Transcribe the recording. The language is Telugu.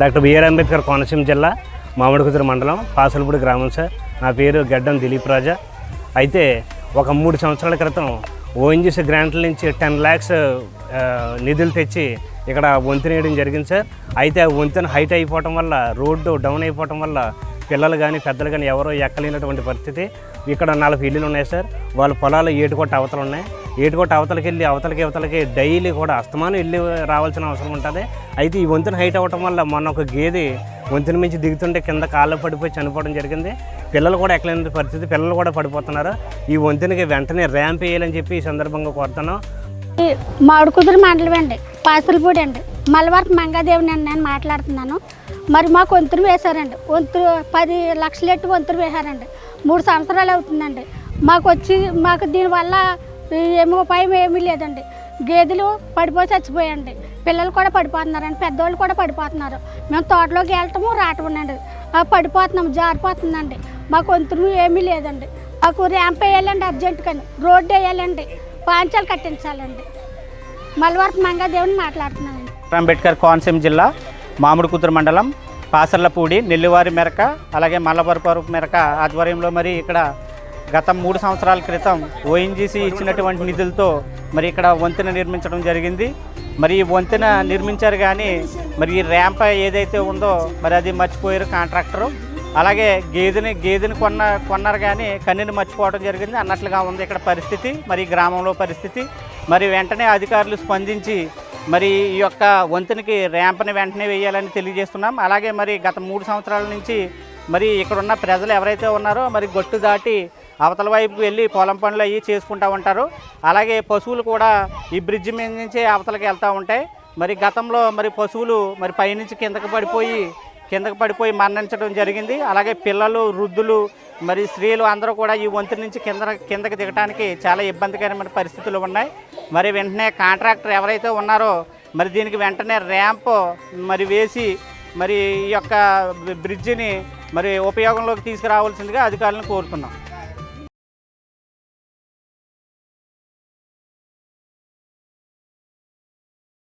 డాక్టర్ బిఆర్ అంబేద్కర్ కోనసీమ జిల్లా మామిడికుదురు మండలం పాసలపూడి గ్రామం సార్. నా పేరు గడ్డం దిలీప్ రాజా. అయితే ఒక మూడు సంవత్సరాల క్రితం ఓఎన్జీసీ గ్రాంట్ల నుంచి టెన్ ల్యాక్స్ నిధులు తెచ్చి ఇక్కడ వంతెన వేయడం జరిగింది సార్. అయితే ఆ వంతెన హైట్ అయిపోవటం వల్ల రోడ్డు డౌన్ అయిపోవటం వల్ల పిల్లలు కానీ పెద్దలు కానీ ఎవరో ఎక్కలేనటువంటి పరిస్థితి. ఇక్కడ నలభై ఇల్లులు ఉన్నాయి సార్. వాళ్ళ పొలాలు ఏటుకొట్ట అవతలు ఉన్నాయి. ఏటుకొట్ట అవతలకి వెళ్ళి అవతలకి అవతలకి డైలీ కూడా అస్తమానం వెళ్ళి రావాల్సిన అవసరం ఉంటుంది. అయితే ఈ వంతెన హైట్ అవ్వటం వల్ల మొన్న ఒక గేదె వంతెన మించి దిగుతుంటే కింద కాళ్ళు పడిపోయి చనిపోవడం జరిగింది. పిల్లలు కూడా ఎక్కలేని పరిస్థితి. పిల్లలు కూడా పడిపోతున్నారు. ఈ వంతెనకి వెంటనే ర్యాంప్ వేయాలని చెప్పి ఈ సందర్భంగా కోరుతున్నాం. మామిడి కుదురు మండలం అండి. పాసులపూడి అండి. మలవరపు మంగాదేవిని అండి నేను మాట్లాడుతున్నాను. మరి మాకు వంతులు వేశారండి వంతులు పది లక్షలు ఎట్టి వంతులు వేశారండి మూడు సంవత్సరాలు అవుతుందండి మాకు వచ్చి మాకు దీనివల్ల ఏమి ఉపాయం ఏమీ లేదండి. గేదెలు పడిపోయి చచ్చిపోయండి పిల్లలు కూడా పడిపోతున్నారండి. పెద్దవాళ్ళు కూడా పడిపోతున్నారు. మేము తోటలోకి వెళ్ళటము రావటమేనండి పడిపోతున్నాం జారిపోతుందండి. మాకు వంతులు ఏమీ లేదండి. మాకు ర్యాంప్ వేయాలండి అర్జెంటుగాని రోడ్డు వేయాలండి. పాంచాలు కట్టించాలండి. మలవరపు మంగాదేవిని డాక్టర్ అంబేద్కర్ కోనసీమ జిల్లా మామిడికుదురు మండలం పాసర్లపూడి నెల్లివారి మెరక అలాగే మల్లవరపరపు మెరక ఆధ్వర్యంలో మరి ఇక్కడ గత మూడు సంవత్సరాల క్రితం ఓఎన్జీసీ ఇచ్చినటువంటి నిధులతో మరి ఇక్కడ వంతెన నిర్మించడం జరిగింది. మరి ఈ వంతెన నిర్మించారు కానీ మరి ఈ ర్యాంప్ ఏదైతే ఉందో మరి అది మర్చిపోయారు కాంట్రాక్టరు. అలాగే గేదెని గేదెని కొన్న కొన్నారు కానీ కన్నీని మర్చిపోవడం జరిగింది. అన్నట్లుగా ఉంది ఇక్కడ పరిస్థితి మరి గ్రామంలో పరిస్థితి. మరి వెంటనే అధికారులు స్పందించి మరి ఈ యొక్క వంతెనకి ర్యాంప్ని వెంటనే వేయాలని తెలియజేస్తున్నాం. అలాగే మరి గత మూడు సంవత్సరాల నుంచి మరి ఇక్కడ ఉన్న ప్రజలు ఎవరైతే ఉన్నారో మరి గొట్టు దాటి అవతల వైపు వెళ్ళి పొలం పనులు అవి చేసుకుంటూ ఉంటారు. అలాగే పశువులు కూడా ఈ బ్రిడ్జ్ మీద నుంచి అవతలకి వెళ్తూ ఉంటాయి. మరి గతంలో మరి పశువులు మరి పైనుంచి కిందకి పడిపోయి కిందకు పడిపోయి మరణించడం జరిగింది. అలాగే పిల్లలు వృద్ధులు మరి స్త్రీలు అందరూ కూడా ఈ వంతు నుంచి కింద కిందకి దిగడానికి చాలా ఇబ్బందికరమైన పరిస్థితులు ఉన్నాయి. మరి వెంటనే కాంట్రాక్టర్ ఎవరైతే ఉన్నారో మరి దీనికి వెంటనే ర్యాంప్ మరి వేసి మరి ఈ యొక్క బ్రిడ్జిని మరి ఉపయోగంలోకి తీసుకురావాల్సిందిగా అధికారులను కోరుతున్నాం.